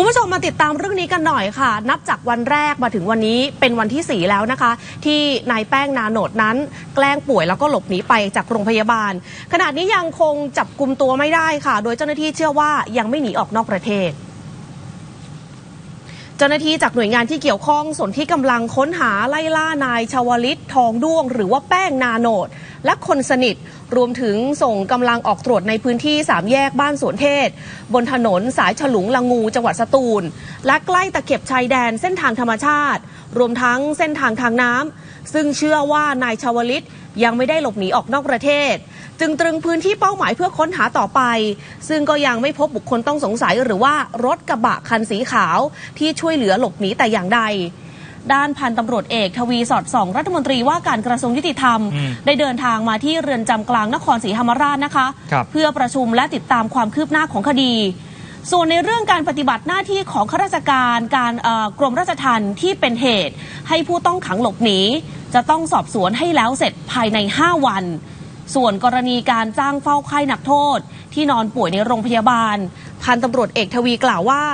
คุณผู้ชมมาติดตามเรื่องนี้กันหน่อยค่ะ นับจากวันแรกมาถึงวันนี้เป็นวันที่ 4 แล้วนะคะ ที่นายแป้งนาโนดนั้น แกล้งป่วยแล้วก็หลบหนีไปจากโรงพยาบาล ขณะนี้ยังคงจับกลุ่มตัวไม่ได้ค่ะ โดยเจ้าหน้าที่เชื่อว่ายังไม่หนีออกนอกประเทศ เจ้าหน้าที่จากหน่วยงานที่เกี่ยวข้องส่วนที่กำลังค้นหาไล่ล่านายชาวลิตทองด้วง หรือว่าแป้งนาโนด และคนสนิท รวมถึงส่งกำลังออกตรวจในพื้นที่สามแยกบ้านสวนเทศ บนถนนสายฉลุงละงูจังหวัดสตูล และใกล้ตะเข็บชายแดนเส้นทางธรรมชาติ รวมทั้งเส้นทางทางน้ำซึ่งเชื่อว่านายชาวลิตยังไม่ได้หลบหนีออกนอกประเทศ จึงตรึงพื้นที่เป้าหมายเพื่อค้นหาต่อไป ซึ่งก็ยังไม่พบบุคคลต้องสงสัยหรือว่ารถกระบะคันสีขาวที่ช่วยเหลือหลบหนีแต่อย่างใดด้านพันตำรวจเอกทวีสอดส่อง รัฐมนตรีว่าการกระทรวงยุติธรรมอืมได้เดินทางมาที่เรือนจำกลางนครศรีธรรมราชนะคะครับเพื่อประชุมและติดตามความคืบหน้าของคดี ส่วนในเรื่องการปฏิบัติหน้าที่ของข้าราชการการเอ่อกรมราชทัณฑ์ที่เป็นเหตุ ให้ผู้ต้องขังหลบหนีจะต้องสอบสวนให้แล้วเสร็จภายใน 5 วัน ส่วนกรณีการจ้างเฝ้าไข้หนักโทษ ที่นอนป่วยในโรงพยาบาล พันตำรวจเอกทวีกล่าวว่า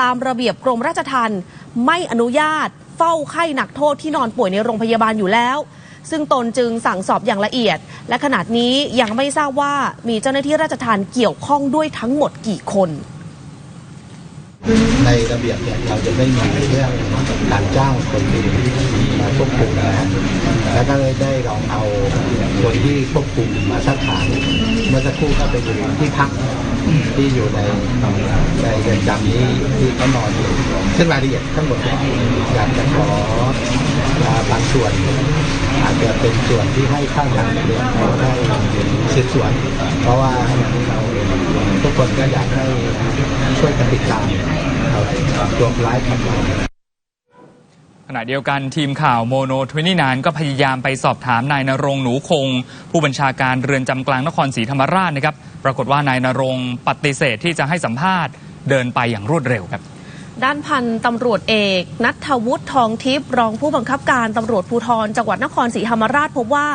ตามระเบียบกรมราชทัณฑ์ไม่อนุญาต เฝ้าไข้หนักโทษที่นอนป่วยในโรงพยาบาลอยู่แล้ว ซึ่งตนจึงสั่งสอบอย่างละเอียด และขนาดนี้ยังไม่ทราบว่ามีเจ้าหน้าที่ราชทัณฑ์เกี่ยวข้องด้วยทั้งหมดกี่คนในระเบียบเนี่ยเราจะไม่มีเรื่องการจ้างคนอื่น ควบคุมนะฮะแล้วก็เลยได้ลองเอาคนที่ควบคุมมาสักถามเมื่อสักครู่ก็เป็นอยู่ที่พักที่อยู่ในในเรือนจำนี้ที่เขานอนอยู่ซึ่งรายละเอียดทั้งหมดเนี่ยอยากจะขอบางส่วนอาจจะเป็นส่วนที่ให้ข้างทางเรียนเขาได้สืบสวน เพราะว่าเราทุกคนก็อยากให้ช่วยกันติดตามเอาตัวร้ายทำลาย ขณะเดียวกันทีมข่าวโมโนทวินานก็พยายามไปสอบถามนายนรงหนูคง ผู้บัญชาการเรือนจำกลางนครศรีธรรมราชนะครับ ปรากฏว่านายนรงปฏิเสธที่จะให้สัมภาษณ์เดินไปอย่างรวดเร็วครับ ด้านพันตำรวจเอก นัทวุฒิทองทิพย์รองผู้บังคับการตำรวจภูธรจังหวัดนครศรีธรรมราชพบว่า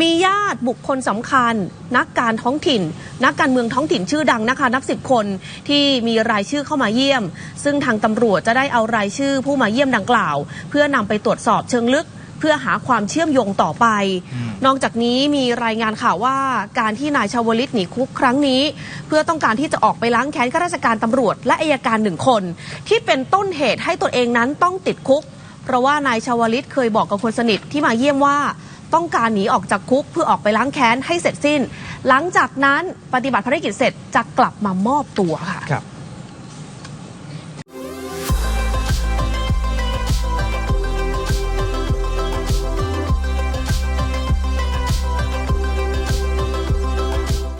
มีญาติบุคคลสำคัญ นักการท้องถิ่น นักการเมืองท้องถิ่นชื่อดังนะคะ นับสิบคนที่มีรายชื่อเข้ามาเยี่ยม ซึ่งทางตำรวจจะได้เอารายชื่อผู้มาเยี่ยมดังกล่าว เพื่อนำไปตรวจสอบเชิงลึก เพื่อหาความเชื่อมโยงต่อไป นอกจากนี้มีรายงานข่าวว่าการที่นายชาวลิตหนีคุกครั้งนี้ เพื่อต้องการที่จะออกไปล้างแค้นข้าราชการตำรวจ และอายการหนึ่งคน ที่เป็นต้นเหตุให้ตัวเองนั้นต้องติดคุก เพราะว่านายชาวลิตเคยบอกกับคนสนิทที่มาเยี่ยมว่าต้องการหนีออกจากคุกเพื่อออกไปล้างแค้นให้เสร็จสิ้น หลังจากนั้นปฏิบัติภารกิจเสร็จจะกลับมามอบตัวค่ะครับ